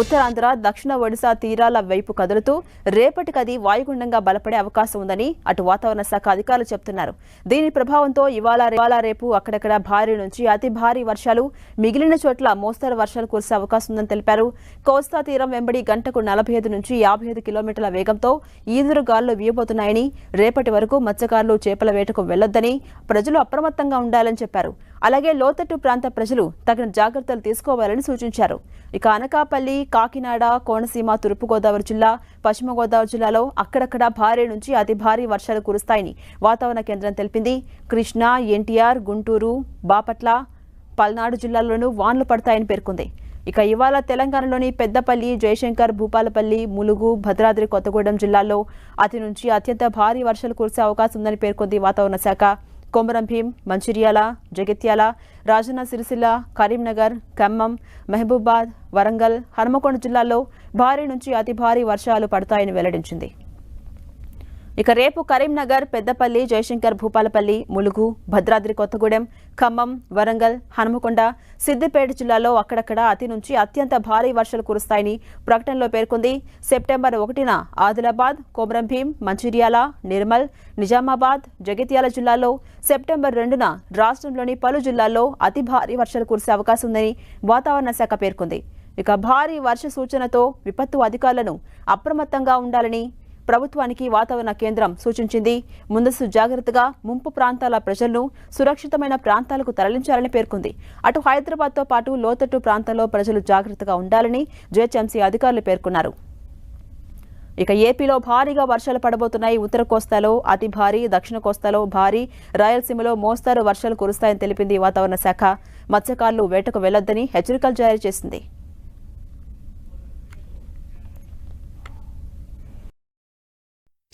ఉత్తరాంధ్ర దక్షిణ ఒడిశా తీరాల వైపు కదులుతూ రేపటికది వాయుగుండంగా బలపడే అవకాశం ఉందని అటు వాతావరణ శాఖ అధికారులు చెబుతున్నారు దీని ప్రభావంతో ఇవాళ ఇవాళ రేపు అక్కడక్కడ భారీ నుంచి అతి భారీ వర్షాలు మిగిలిన చోట్ల మోస్తరు వర్షాలు కురిసే అవకాశం ఉందని తెలిపారు. కోస్తా తీరం వెంబడి గంటకు నలభై ఐదు నుంచి యాభై ఐదు కిలోమీటర్ల వేగంతో ఈదురు గాలులు వీయబోతున్నాయని రేపటి వరకు మత్స్యకారులు చేపల వేటకు వెళ్ళొద్దని ప్రజలు అప్రమత్తంగా ఉండాలని చెప్పారు. అలాగే లోతట్టు ప్రాంత ప్రజలు తగిన జాగ్రత్తలు తీసుకోవాలని సూచించారు. ఇక అనకాపల్లి కాకినాడ కోనసీమ తూర్పుగోదావరి జిల్లా పశ్చిమ గోదావరి జిల్లాలో అక్కడక్కడ భారీ నుంచి అతి భారీ వర్షాలు కురుస్తాయని వాతావరణ కేంద్రం తెలిపింది. కృష్ణా ఎన్టీఆర్ గుంటూరు బాపట్ల పల్నాడు జిల్లాల్లోనూ వాన్లు పడతాయని పేర్కొంది. ఇక ఇవాళ తెలంగాణలోని పెద్దపల్లి జయశంకర్ భూపాలపల్లి ములుగు భద్రాద్రి కొత్తగూడెం జిల్లాల్లో అతి నుంచి అత్యంత భారీ వర్షాలు కురిసే అవకాశం ఉందని పేర్కొంది వాతావరణ శాఖ. కొమరం భీం మంచిర్యాల జగిత్యాల రాజన్న సిరిసిల్ల కరీంనగర్ ఖమ్మం మహబూబాద్ వరంగల్ హనుమకొండ జిల్లాల్లో భారీ నుంచి అతి భారీ వర్షాలు పడతాయని వెల్లడించింది. ఇక రేపు కరీంనగర్ పెద్దపల్లి జయశంకర్ భూపాలపల్లి ములుగు భద్రాద్రి కొత్తగూడెం ఖమ్మం వరంగల్ హనుమకొండ సిద్దిపేట జిల్లాలో అక్కడక్కడ అతి నుంచి అత్యంత భారీ వర్షాలు కురుస్తాయని ప్రకటనలో పేర్కొంది. సెప్టెంబర్ ఒకటిన ఆదిలాబాద్ కోమరంభీం మంచిర్యాల నిర్మల్ నిజామాబాద్ జగిత్యాల జిల్లాలో సెప్టెంబర్ రెండున రాష్ట్రంలోని పలు జిల్లాల్లో అతి భారీ వర్షాలు కురిసే అవకాశం ఉందని వాతావరణ శాఖ పేర్కొంది. ఇక భారీ వర్ష సూచనతో విపత్తు అధికారులను అప్రమత్తంగా ఉండాలని ప్రభుత్వానికి వాతావరణ కేంద్రం సూచించింది. ముందస్తు జాగ్రత్తగా ముంపు ప్రాంతాల ప్రజలను సురక్షితమైన ప్రాంతాలకు తరలించాలని పేర్కొంది. అటు హైదరాబాద్తో పాటు లోతట్టు ప్రాంతాల్లో ప్రజలు జాగ్రత్తగా ఉండాలని జేహెచ్ఎంసీ అధికారులు పేర్కొన్నారు. ఇక ఏపీలో భారీగా వర్షాలు పడబోతున్నాయి. ఉత్తర కోస్తాలో అతి భారీ దక్షిణ కోస్తాలో భారీ రాయలసీమలో మోస్తారు వర్షాలు కురుస్తాయని తెలిపింది వాతావరణ శాఖ. మత్స్యకారులు వేటకు వెళ్ళొద్దని హెచ్చరికలు జారీ చేసింది.